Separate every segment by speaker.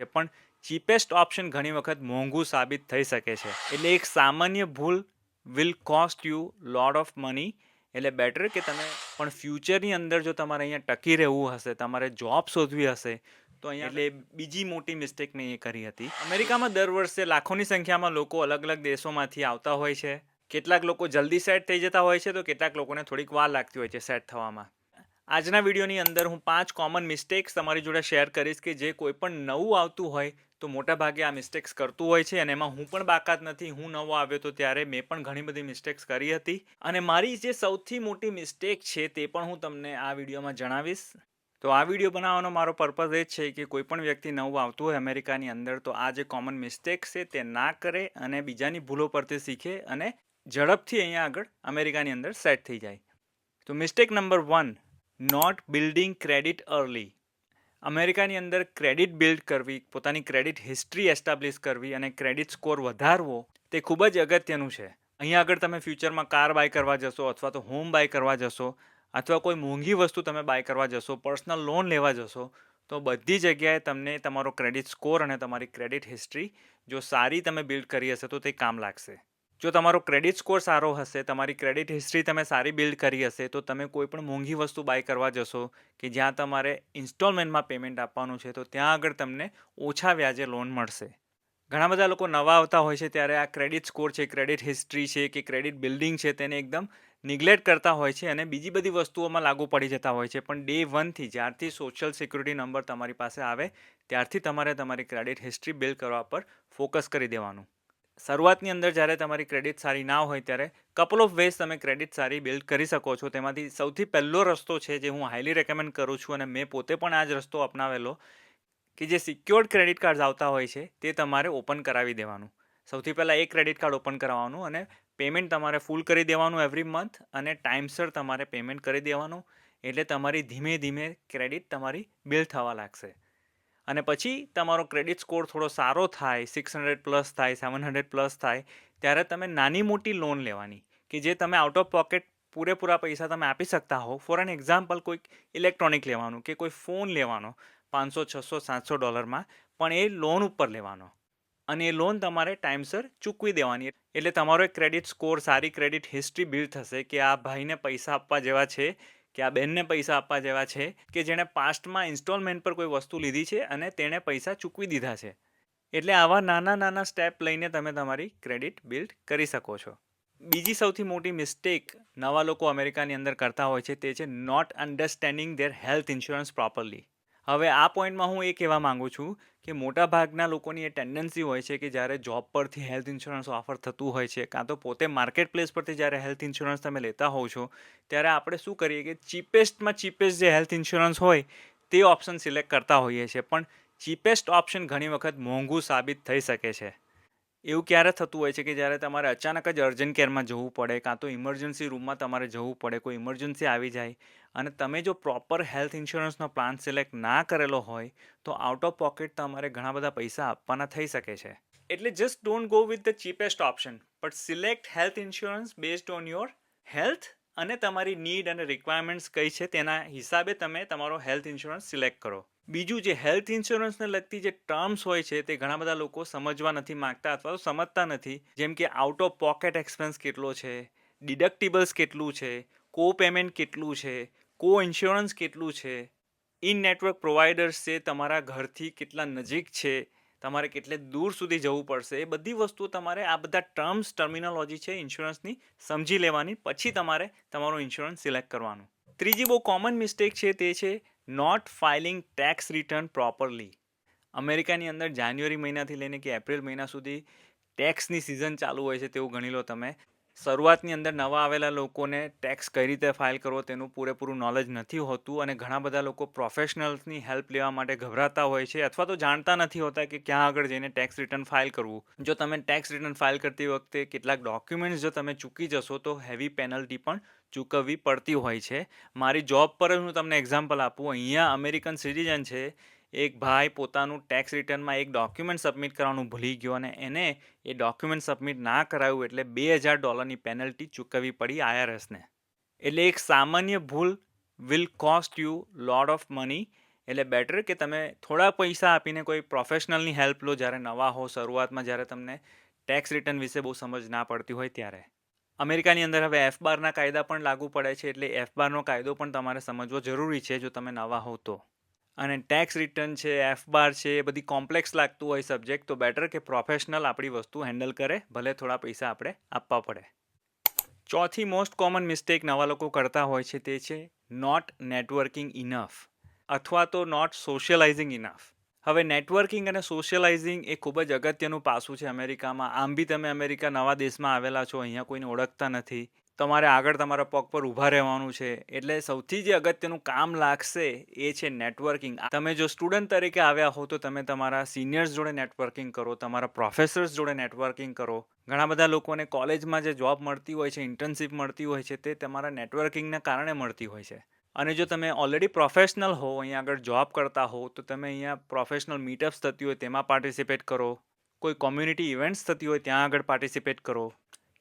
Speaker 1: છે પણ cheapest option ઘણી વખત મોંઘું સાબિત થઈ શકે છે. એટલે એક સામાન્ય ભૂલ will cost you lot of money એટલે બેટર કે તમે પણ ફ્યુચરની અંદર જો તમારે અહીંયા ટકી રહેવું હશે, તમારે જોબ શોધવી હશે, તો અહીંયા એટલે બીજી મોટી મિસ્ટેક મેં એ કરી હતી. અમેરિકામાં દર વર્ષે લાખોની સંખ્યામાં લોકો અલગ અલગ દેશોમાંથી આવતા હોય છે. કેટલાક લોકો જલ્દી સેટ થઈ જતા હોય છે, તો કેટલાક લોકોને થોડીક વાર લાગતી હોય છે સેટ થવામાં. આજના વિડીયોની અંદર હું પાંચ કોમન મિસ્ટેક્સ તમારી જોડે શેર કરીશ કે જે કોઈ પણ નવું આવતું હોય તો મોટા ભાગે આ મિસ્ટેક્સ કરતું હોય છે અને એમાં હું પણ બાકાત નથી. હું નવો આવ્યો તો ત્યારે મેં પણ ઘણી બધી મિસ્ટેક્સ કરી હતી. અને મારી જે સૌથી મોટી મિસ્ટેક છે તે પણ હું તમને આ વિડીયોમાં જણાવીશ. તો આ વીડિયો બનાવવાનો મારો પર્પઝ એ છે કે કોઈ પણ વ્યક્તિ નવું આવતું હોય અમેરિકાની અંદર તો આ જે કોમન મિસ્ટેક્સ છે તે ના કરે અને બીજાની ભૂલો પરથી શીખે અને ઝડપથી અહીંયા આગળ અમેરિકાની અંદર સેટ થઈ જાય. તો mistake number one not building credit early અમેરિકાની અંદર ક્રેડિટ બિલ્ડ કરવી, પોતાની ક્રેડિટ હિસ્ટ્રી એસ્ટાબ્લિશ કરવી અને ક્રેડિટ સ્કોર વધારવો, તે ખૂબ જ અગત્યનું છે. અહીંયા આગળ તમે ફ્યુચરમાં કાર બાય કરવા જશો અથવા તો હોમ બાય કરવા જશો અથવા કોઈ મોંઘી વસ્તુ તમે બાય કરવા જશો પર્સનલ લોન લેવા જશો, તો બધી જગ્યાએ તમને તમારો ક્રેડિટ સ્કોર અને તમારી ક્રેડિટ હિસ્ટ્રી જો સારી તમે બિલ્ડ કરી હશે તો તે કામ લાગશે. જો તમારો ક્રેડિટ સ્કોર સારો હશે, તમારી ક્રેડિટ હિસ્ટ્રી તમે સારી બિલ્ડ કરી હશે, તો તમે કોઈ પણ મોંઘી વસ્તુ બાય કરવા જશો કે જ્યાં તમારે ઇન્સ્ટોલમેન્ટમાં પેમેન્ટ આપવાનું છે, તો ત્યાં આગળ તમને ઓછા વ્યાજે લોન મળશે. ઘણા બધા લોકો નવા આવતા હોય છે, ત્યારે આ ક્રેડિટ સ્કોર છે ક્રેડિટ હિસ્ટ્રી છે કે ક્રેડિટ બિલ્ડિંગ છે, તેને એકદમ નિગ્લેક્ટ કરતા હોય છે અને બીજી બધી વસ્તુઓમાં લાગુ પડી જતા હોય છે. પણ ડે વનથી જ્યારથી સોશિયલ સિક્યુરિટી નંબર તમારી પાસે આવે, ત્યારથી તમારે તમારી ક્રેડિટ હિસ્ટ્રી બિલ્ડ કરવા પર ફોકસ કરી દેવાનું. શરૂઆતની અંદર જ્યારે તમારી ક્રેડિટ સારી ના હોય ત્યારે કપલ ઓફ વેઝ તમે ક્રેડિટ સારી બિલ્ડ કરી શકો છો. તેમાંથી સૌથી પહેલો રસ્તો છે જે હું હાઈલી રેકમેન્ડ કરું છું અને મેં પોતે પણ આ જ રસ્તો અપનાવેલો, કે જે સિક્યોર્ડ ક્રેડિટ કાર્ડ આવતા હોય છે તે તમારે ઓપન કરાવી દેવાનું. સૌથી પહેલાં એ ક્રેડિટ કાર્ડ ઓપન કરાવવાનું અને પેમેન્ટ તમારે ફૂલ કરી દેવાનું એવરી મંથ અને ટાઈમસર તમારે પેમેન્ટ કરી દેવાનું. એટલે તમારી ધીમે ધીમે ક્રેડિટ તમારી બિલ્ડ થવા લાગશે. અને પછી તમારો ક્રેડિટ સ્કોર થોડો સારો થાય સિક્સ હંડ્રેડ પ્લસ થાય સેવન હંડ્રેડ પ્લસ થાય, ત્યારે તમે નાની મોટી લોન લેવાની. કે જે તમે આઉટ ઓફ પોકેટ પૂરેપૂરા પૈસા તમે આપી શકતા હો ફોર એન એક્ઝામ્પલ કોઈક ઇલેક્ટ્રોનિક લેવાનું કે કોઈ ફોન લેવાનો, પાંચસો, છસો, સાતસો ડોલરમાં, પણ એ લોન ઉપર લેવાનો. અને એ લોન તમારે ટાઈમસર ચૂકવી દેવાની. એટલે તમારો એક ક્રેડિટ સ્કોર સારી ક્રેડિટ હિસ્ટ્રી બિલ્ડ થશે કે આ ભાઈને પૈસા આપવા જેવા છે કે આ બેનને પૈસા આપવા જેવા છે કે જેણે પાસ્ટમાં ઇન્સ્ટોલમેન્ટ પર કોઈ વસ્તુ લીધી છે અને તેણે પૈસા ચૂકવી દીધા છે. એટલે આવા નાના નાના સ્ટેપ લઈને તમે તમારી ક્રેડિટ બિલ્ડ કરી શકો છો. બીજી સૌથી મોટી મિસ્ટેક નવા લોકો અમેરિકાની અંદર કરતા હોય છે તે છે not understanding their health insurance properly હવે આ પોઈન્ટમાં હું એ કહેવા માગું છું કે મોટા ભાગના લોકોની એ ટેન્ડન્સી હોય છે કે જ્યારે જોબ પરથી હેલ્થ ઇન્સ્યોરન્સ ઓફર થતું હોય છે, કાં તો પોતે માર્કેટ પ્લેસ પરથી જ્યારે હેલ્થ ઇન્સ્યોરન્સ તમે લેતા હોવ છો, ત્યારે આપણે શું કરીએ કે ચીપેસ્ટમાં ચીપેસ્ટ જે હેલ્થ ઇન્સ્યોરન્સ હોય, તે ઓપ્શન સિલેક્ટ કરતા હોઈએ છીએ. પણ ચીપેસ્ટ ઓપ્શન ઘણી વખત મોંઘું સાબિત થઈ શકે છે. એવું ક્યારે થતું હોય છે કે જ્યારે તમારે અચાનક જ અર્જન્ટ કેરમાં જવું પડે, કાં તો ઇમરજન્સી રૂમમાં તમારે જવું પડે, કોઈ ઇમરજન્સી આવી જાય, અને તમે જો પ્રોપર હેલ્થ ઇન્સ્યોરન્સનો પ્લાન સિલેક્ટ ના કરેલો હોય, તો આઉટ ઓફ પોકેટ તમારે ઘણા બધા પૈસા આપવાના થઈ શકે છે. એટલે just don't go with the cheapest option, but select health insurance based on your health અને તમારી નીડ અને રિક્વાયરમેન્ટ્સ કઈ છે તેના હિસાબે તમે તમારો હેલ્થ ઇન્સ્યોરન્સ સિલેક્ટ કરો. બીજું જે હેલ્થ ઇન્સ્યોરન્સને લગતી જે ટર્મ્સ હોય છે તે ઘણા બધા લોકો સમજવા નથી માગતા અથવા તો સમજતા નથી. જેમ કે આઉટ ઓફ પોકેટ એક્સપેન્સ કેટલો છે ડિડક્ટિબલ્સ કેટલું છે કો પેમેન્ટ કેટલું છે કો ઇન્સ્યોરન્સ કેટલું છે. ઇન નેટવર્ક પ્રોવાઈડર્સ છે તમારા ઘરથી કેટલા નજીક છે, તમારે કેટલે દૂર સુધી જવું પડશે, એ બધી વસ્તુઓ તમારે આ બધા ટર્મ્સ ટર્મિનોલોજી છે ઇન્સ્યોરન્સની સમજી લેવાની, પછી તમારે તમારો ઇન્સ્યોરન્સ સિલેક્ટ કરવાનું. ત્રીજી બહુ કોમન મિસ્ટેક છે તે છે not filing tax return properly અમેરિકાની અંદર જાન્યુઆરી મહિનાથી લઈને કે એપ્રિલ મહિના સુધી ટેક્સની સિઝન ચાલુ હોય છે તેવું ગણી લો તમે. શરૂઆતની અંદર નવા આવેલા લોકોને ટેક્સ કઈ રીતે ફાઇલ કરવો તેનું પૂરેપૂરું નોલેજ નથી હોતું અને ઘણા બધા લોકો પ્રોફેશનલ્સની હેલ્પ લેવા માટે ગભરાતા હોય છે અથવા તો જાણતા નથી હોતા કે ક્યાં આગળ જઈને ટેક્સ રિટર્ન ફાઇલ કરવું. જો તમે ટેક્સ રિટર્ન ફાઇલ કરતી વખતે કેટલાક ડોક્યુમેન્ટ્સ જો તમે ચૂકી જશો તો હેવી પેનલ્ટી પણ ચૂકવવી પડતી હોય છે. મારી જોબ પર જ હું તમને એક્ઝામ્પલ આપું. અહીંયા અમેરિકન સિટીઝન છે. એક ભાઈ પોતાનું ટેક્સ રિટર્નમાં એક ડોક્યુમેન્ટ સબમિટ કરવાનું ભૂલી ગયો અને એને એ ડોક્યુમેન્ટ સબમિટ ના કરાવ્યું એટલે બે હજાર ડોલરની પેનલ્ટી ચૂકવવી પડી આઈઆરએસને એટલે એક સામાન્ય ભૂલ will cost you lot of money એટલે બેટર કે તમે થોડા પૈસા આપીને કોઈ પ્રોફેશનલની હેલ્પ લો જ્યારે નવા હો, શરૂઆતમાં જ્યારે તમને ટેક્સ રિટર્ન વિશે બહુ સમજ ના પડતી હોય ત્યારે. અમેરિકાની અંદર હવે એફ બારના કાયદા પણ લાગુ પડે છે, એટલે એફ બારનો કાયદો પણ તમારે સમજવો જરૂરી છે જો તમે નવા હો તો. અને ટેક્સ રિટર્ન છે એફ બાર છે, એ બધી કોમ્પ્લેક્સ લાગતું હોય સબ્જેક્ટ તો બેટર કે પ્રોફેશનલ આપણી વસ્તુ હેન્ડલ કરે, ભલે થોડા પૈસા આપણે આપવા પડે. ચોથી મોસ્ટ કોમન મિસ્ટેક નવા લોકો કરતા હોય છે તે છે નોટ નેટવર્કિંગ ઇનફ અથવા તો નોટ સોશિયલાઇઝિંગ ઇનફ હવે નેટવર્કિંગ અને સોશિયલાઇઝિંગ એ ખૂબ જ અગત્યનું પાસું છે અમેરિકામાં આમ બી તમે અમેરિકા નવા દેશમાં આવેલા છો, અહીંયા કોઈને ઓળખતા નથી. તમારે આગળ તમારા પગ પર ઊભા રહેવાનું છે. એટલે સૌથી જે અગત્યનું કામ લાગશે એ છે નેટવર્કિંગ તમે જો સ્ટુડન્ટ તરીકે આવ્યા હો તો તમે તમારા સિનિયર્સ જોડે નેટવર્કિંગ કરો, તમારા પ્રોફેસર્સ જોડે નેટવર્કિંગ કરો. ઘણા બધા લોકોને કોલેજમાં જે જોબ મળતી હોય છે ઇન્ટર્નશિપ મળતી હોય છે, તે તમારા નેટવર્કિંગના કારણે મળતી હોય છે. અને જો તમે ઓલરેડી પ્રોફેશનલ હો, અહીંયા આગળ જોબ કરતા હો, તો તમે અહીંયા પ્રોફેશનલ મીટઅપ્સ થતી હોય, તેમાં પાર્ટિસિપેટ કરો. કોઈ કોમ્યુનિટી ઇવેન્ટ્સ થતી હોય, ત્યાં આગળ પાર્ટિસિપેટ કરો.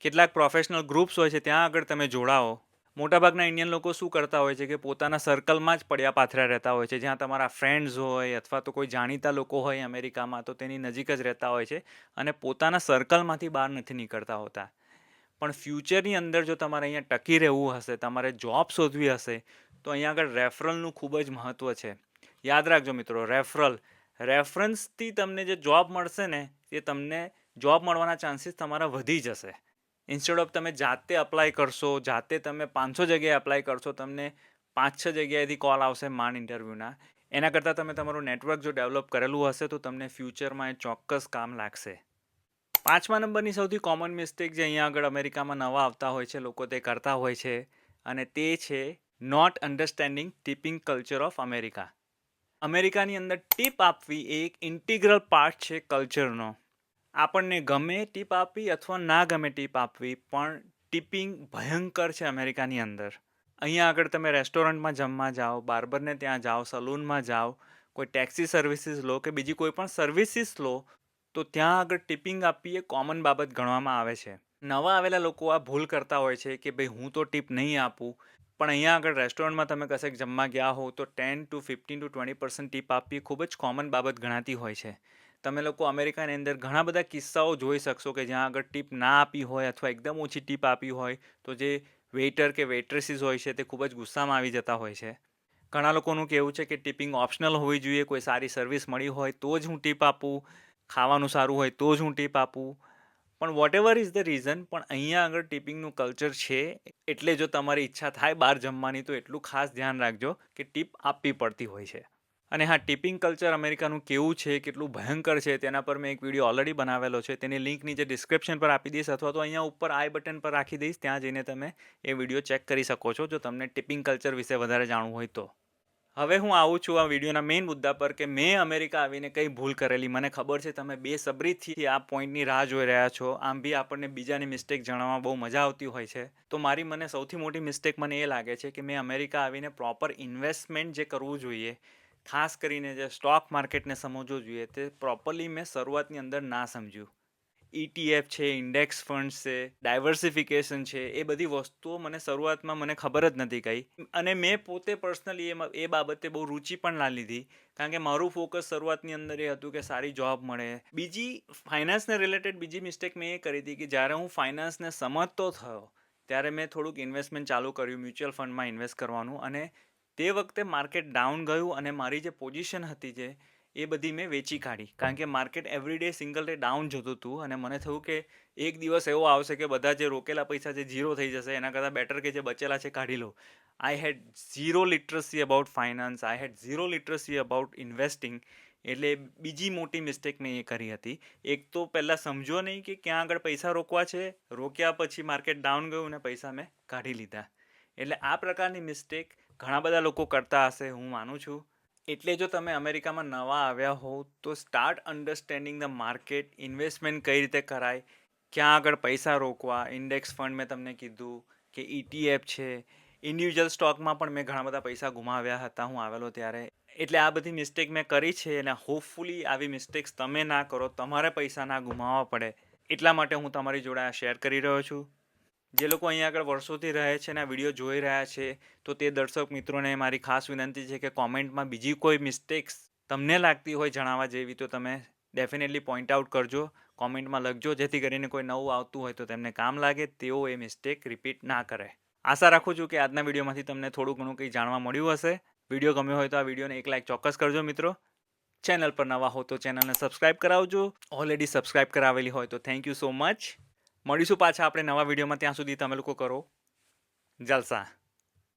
Speaker 1: કેટલાક પ્રોફેશનલ ગ્રુપ્સ હોય છે, ત્યાં આગળ તમે જોડાઓ. મોટાભાગના ઇન્ડિયન લોકો શું કરતા હોય છે કે પોતાના સર્કલમાં જ પડ્યા પાથર્યા રહેતા હોય છે. જ્યાં તમારા ફ્રેન્ડ્સ હોય અથવા તો કોઈ જાણીતા લોકો હોય અમેરિકામાં, તો તેની નજીક જ રહેતા હોય છે અને પોતાના સર્કલમાંથી બહાર નથી નીકળતા હોતા. પણ ફ્યુચરની અંદર જો તમારે અહીંયા ટકી રહેવું હશે, તમારે જોબ શોધવી હશે, તો અહીંયા આગળ રેફરલનું ખૂબ જ મહત્ત્વ છે. યાદ રાખજો મિત્રો રેફરલ રેફરન્સથી તમને જે જોબ મળશે ને, એ તમને જોબ મળવાના ચાન્સીસ તમારા વધી જશે. ઇન્સ્ટેડ ઓફ તમે જાતે અપ્લાય કરશો, જાતે તમે પાંચસો જગ્યાએ અપ્લાય કરશો, તમને પાંચ છ જગ્યાએથી કોલ આવશે માંડ ઇન્ટરવ્યૂના એના કરતાં તમે તમારું નેટવર્ક જો ડેવલપ કરેલું હશે, તો તમને ફ્યુચરમાં એ ચોક્કસ કામ લાગશે. પાંચમા નંબરની સૌથી કોમન મિસ્ટેક જે અહીંયા આગળ અમેરિકામાં નવા આવતા હોય છે, લોકો તે કરતા હોય છે, અને તે છે not understanding tipping culture of America અમેરિકાની અંદર ટીપ આપવી એ એક ઇન્ટિગ્રલ પાર્ટ છે કલ્ચરનો આપણને ગમે ટીપ આપવી અથવા ના ગમે ટીપ આપવી, પણ ટિપિંગ ભયંકર છે અમેરિકાની અંદર. અહીંયા આગળ તમે રેસ્ટોરન્ટમાં જમવા જાઓ, બાર્બરને ત્યાં જાઓ, સલૂનમાં જાઓ, કોઈ ટેક્સી સર્વિસીસ લો કે બીજી કોઈ પણ સર્વિસીસ લો, તો ત્યાં આગળ ટિપિંગ આપવી એ કોમન બાબત ગણવામાં આવે છે. નવા આવેલા લોકો આ ભૂલ કરતા હોય છે કે ભાઈ હું તો ટીપ નહીં આપું, પણ અહીંયા આગળ રેસ્ટોરન્ટમાં તમે કશેક જમવા ગયા હો તો ten to fifteen to twenty percent tip આપવી ખૂબ જ કોમન બાબત ગણાતી હોય છે. તમે લોકો અમેરિકાની અંદર ઘણા બધા કિસ્સાઓ જોઈ શકશો કે જ્યાં આગળ ટીપ ના આપી હોય અથવા એકદમ ઓછી ટીપ આપી હોય, તો જે વેઇટર કે વેઇટ્રેસીસ હોય છે તે ખૂબ જ ગુસ્સામાં આવી જતા હોય છે. ઘણા લોકોનું કહેવું છે કે ટિપિંગ ઓપ્શનલ હોવી જોઈએ, કોઈ સારી સર્વિસ મળી હોય તો જ હું ટીપ આપું, ખાવાનું સારું હોય તો જ હું ટીપ આપું. પણ whatever is the reason પણ અહીંયા આગળ ટિપિંગનું કલ્ચર છે, એટલે જો તમારી ઈચ્છા થાય બહાર જમવાની, તો એટલું ખાસ ધ્યાન રાખજો કે ટીપ આપવી પડતી હોય છે. અને હા, ટિપિંગ કલ્ચર અમેરિકાનું કેવું છે, કેટલું ભયંકર છે, તેના પર મેં એક વીડિયો ઓલરેડી બનાવેલો છે. તેની લિંક નીચે ડિસ્ક્રિપ્શન પર આપી દઈશ અથવા તો અહીંયા ઉપર આઈ બટન પર રાખી દઈશ, ત્યાં જઈને તમે એ વીડિયો ચેક કરી શકો છો, જો તમને ટિપિંગ કલ્ચર વિશે વધારે જાણવું હોય તો. હવે હું આવું છું આ વિડીયોના મેઇન મુદ્દા પર કે મેં અમેરિકા આવીને કઈ ભૂલ કરેલી. મને ખબર છે તમે બે આ પોઈન્ટની રાહ જોઈ રહ્યા છો. આમ બી આપણને બીજાની મિસ્ટેક જણાવવા બહુ મજા આવતી હોય છે. તો મારી મને સૌથી મોટી મિસ્ટેક મને એ લાગે છે કે મેં અમેરિકા આવીને પ્રોપર ઇન્વેસ્ટમેન્ટ જે કરવું જોઈએ ખાસ કરીને જે સ્ટોક માર્કેટને સમજવું જોઈએ તે પ્રોપરલી મેં શરૂઆતની અંદર ના સમજ્યું. ઇટીએફ છે ઇન્ડેક્સ ફંડ છે ડાયવર્સિફિકેશન છે, એ બધી વસ્તુઓ મને શરૂઆતમાં મને ખબર જ નથી કઈ. અને મેં પોતે પર્સનલી એ બાબતે બહુ રુચિ પણ ના લીધી. કારણ કે મારું ફોકસ શરૂઆતની અંદર એ હતું કે સારી જોબ મળે. બીજી ફાઇનાન્સને રિલેટેડ બીજી મિસ્ટેક મેં એ કરી હતી કે જ્યારે હું ફાઇનાન્સને સમજતો થયો, ત્યારે મેં થોડુંક ઇન્વેસ્ટમેન્ટ ચાલુ કર્યું મ્યુચ્યુઅલ ફંડમાં ઇન્વેસ્ટ કરવાનું અને તે વખતે માર્કેટ ડાઉન ગયું અને મારી જે પોઝિશન હતી જે, એ બધી મેં વેચી કાઢી. કારણ કે market every day single day down જતું હતું અને મને થયું કે એક દિવસ એવો આવશે કે બધા જે રોકેલા પૈસા જે ઝીરો થઈ જશે, એના કરતાં બેટર કે જે બચેલા છે, કાઢી લો I had zero literacy about finance I had zero literacy about investing એટલે બીજી મોટી મિસ્ટેક મેં એ કરી હતી. એક તો પહેલાં સમજો નહીં કે ક્યાં આગળ પૈસા રોકવા છે, રોક્યા પછી માર્કેટ ડાઉન ગયું અને પૈસા મેં કાઢી લીધા. એટલે આ પ્રકારની મિસ્ટેક ઘણા બધા લોકો કરતા હશે, હું માનું છું. એટલે જો તમે અમેરિકામાં નવા આવ્યા હોવ, તો start understanding the market investment કઈ રીતે કરાય, ક્યાં આગળ પૈસા રોકવા ઇન્ડેક્સ ફંડ મેં તમને કીધું, કે ઇટીએફ છે. ઇન્ડિવિજ્યુઅલ સ્ટોકમાં પણ મેં ઘણા બધા પૈસા ગુમાવ્યા હતા, હું આવેલો ત્યારે. એટલે આ બધી મિસ્ટેક મેં કરી છે અને હોપફુલી આવી મિસ્ટેક્સ તમે ના કરો, તમારે પૈસા ના ગુમાવવા પડે. એટલા માટે હું તમારી જોડે આ શેર કરી રહ્યો છું. જે લોકો અહીંયા આગળ વર્ષોથી રહે છે અને આ વીડિયો જોઈ રહ્યા છે, તો તે દર્શક મિત્રોને મારી ખાસ વિનંતી છે કે કોમેન્ટમાં બીજી કોઈ મિસ્ટેક્સ તમને લાગતી હોય જણાવવા જેવી, તો તમે ડેફિનેટલી પોઈન્ટ આઉટ કરજો. કોમેન્ટમાં લખજો, જેથી કરીને કોઈ નવું આવતું હોય તો તેમને કામ લાગે, તેઓ એ મિસ્ટેક રિપીટ ના કરે. આશા રાખું છું કે આજના વિડીયોમાંથી તમને થોડું ઘણું કંઈ જાણવા મળ્યું હશે. વીડિયો ગમ્યો હોય તો આ વિડીયોને એક લાઇક ચોક્કસ કરજો મિત્રો. ચેનલ પર નવા હો તો ચેનલને સબસ્ક્રાઇબ કરાવજો. ઓલરેડી સબસ્ક્રાઇબ કરાવેલી હોય તો થેન્ક યુ સો મચ મળીશું પાછા આપણે નવા વિડીયોમાં. ત્યાં સુધી તમે લોકો કરો. જલસા.